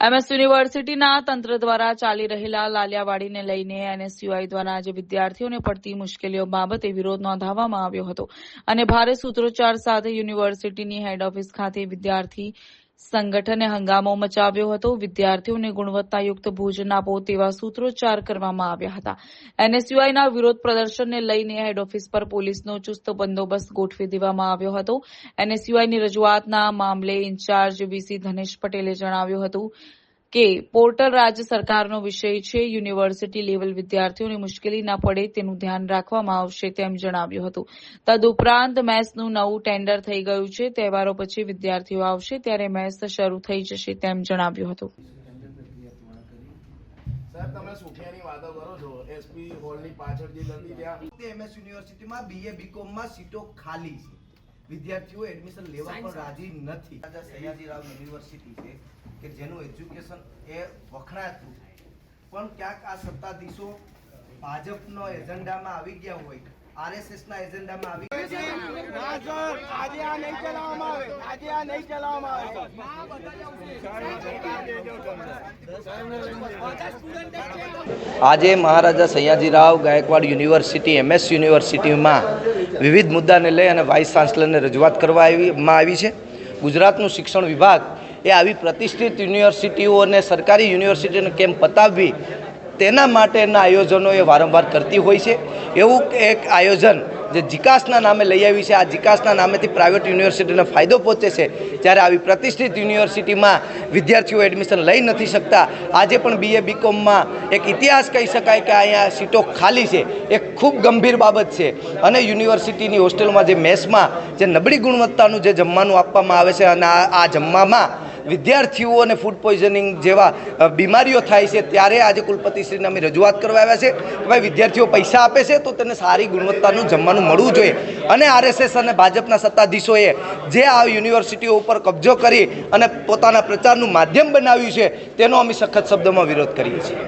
MS યુનિવર્સિટીના તંત્ર દ્વારા ચાલી રહેલા લાલિયાવાડીને લઈને એનએસયુઆઈ દ્વારા આજે વિદ્યાર્થીઓને પડતી મુશ્કેલીઓ બાબતે વિરોધ નોંધાવવામાં આવ્યો હતો. અને ભારે સૂત્રોચ્ચાર સાથે યુનિવર્સિટીની હેડ ઓફિસ ખાતે વિદ્યાર્થી સંગઠને હંગામો મચાવ્યો હતો. વિદ્યાર્થીઓને ગુણવત્તાયુક્ત ભોજન આપો તેવા સૂત્રોચ્ચાર કરવામાં આવ્યા હતા. એનએસયુઆઈના વિરોધ પ્રદર્શનને લઈને હેડ ઓફિસ પર પોલીસનો ચુસ્ત બંદોબસ્ત ગોઠવી દેવામાં આવ્યો હતો. એનએસયુઆઈની રજૂઆતના મામલે ઇન્ચાર્જ વીસી ધનેશ પટેલે જણાવ્યું હતું કે પોર્ટલ રાજ્ય સરકારનો વિષય છે યુનિવર્સિટી લેવલ વિદ્યાર્થીઓને મુશ્કેલી ના પડે તેનું ધ્યાન રાખવામાં આવશે તેમ જણાવ્યું હતું. તદુપરાંત મેસનું નવું ટેન્ડર થઈ ગયું છે તહેવારો પછી વિદ્યાર્થીઓ આવશે ત્યારે મેસ શરૂ થઈ જશે તેમ જણાવ્યું હતું. સાહેબ તમે સુખિયાની વાતો કરો છો. એસપી હોલની પાછળ જે ગંદી ત્યાં એમએસ યુનિવર્સિટીમાં બીએ બીકોમમાં સીટો ખાલી છે. વિદ્યાર્થીઓ એડમિશન લેવા પણ રાજી નથી. સયાજીરાવ યુનિવર્સિટી છે. કે જેનું એજ્યુકેશન એ વખણાતું. પણ ક્યાંક આ સત્તાધીશો ભાજપનો એજન્ડામાં આવી ગયા હોય આરએસએસ ના એજન્ડામાં આવી આજે આ નહીં ચલાવવામાં આવે. આજે આ નહીં ચલાવવામાં આજે મહારાજા સયાજીરાવ ગાયકવાડ યુનિવર્સિટી એમએસ યુનિવર્સિટીમાં વિવિધ મુદ્દાને લઈ અને વાઇસ ચાન્સલરને રજૂઆત કરવા આવીમાં આવી છે. ગુજરાતનું શિક્ષણ વિભાગ એ આવી પ્રતિષ્ઠિત યુનિવર્સિટીઓ અને સરકારી યુનિવર્સિટીને કેમ પતાવવી, તેના માટેના આયોજનો એ વારંવાર કરતી હોય છે. એવું એક આયોજન જે જીકાસના નામે લઈ આવી છે. આ જીકાસના નામેથી પ્રાઇવેટ યુનિવર્સિટીને ફાયદો પહોંચે છે. જ્યારે આવી પ્રતિષ્ઠિત યુનિવર્સિટીમાં વિદ્યાર્થીઓ એડમિશન લઈ નથી શકતા. આજે પણ બીએ બીકોમમાં એક ઇતિહાસ કહી શકાય કે અહીંયા સીટો ખાલી છે. એ ખૂબ ગંભીર બાબત છે. અને યુનિવર્સિટીની હોસ્ટેલમાં જે મેસમાં જે નબળી ગુણવત્તાનું જે જમવાનું આપવામાં આવે છે અને આ જમવામાં વિદ્યાર્થીઓને ફૂડ પોઈઝનિંગ જેવા બીમારીઓ થાય છે, ત્યારે આજે કુલપતિશ્રીને અમે રજૂઆત કરવા આવ્યા છે કે ભાઈ વિદ્યાર્થીઓ પૈસા આપે છે તો તેને સારી ગુણવત્તાનું જમવાનું મળવું જોઈએ. અને આરએસએસ અને ભાજપના સત્તાધીશોએ જે આ યુનિવર્સિટીઓ ઉપર કબજો કરી અને પોતાના પ્રચારનું માધ્યમ બનાવ્યું છે, તેનો અમે સખત શબ્દોમાં વિરોધ કરીએ છીએ.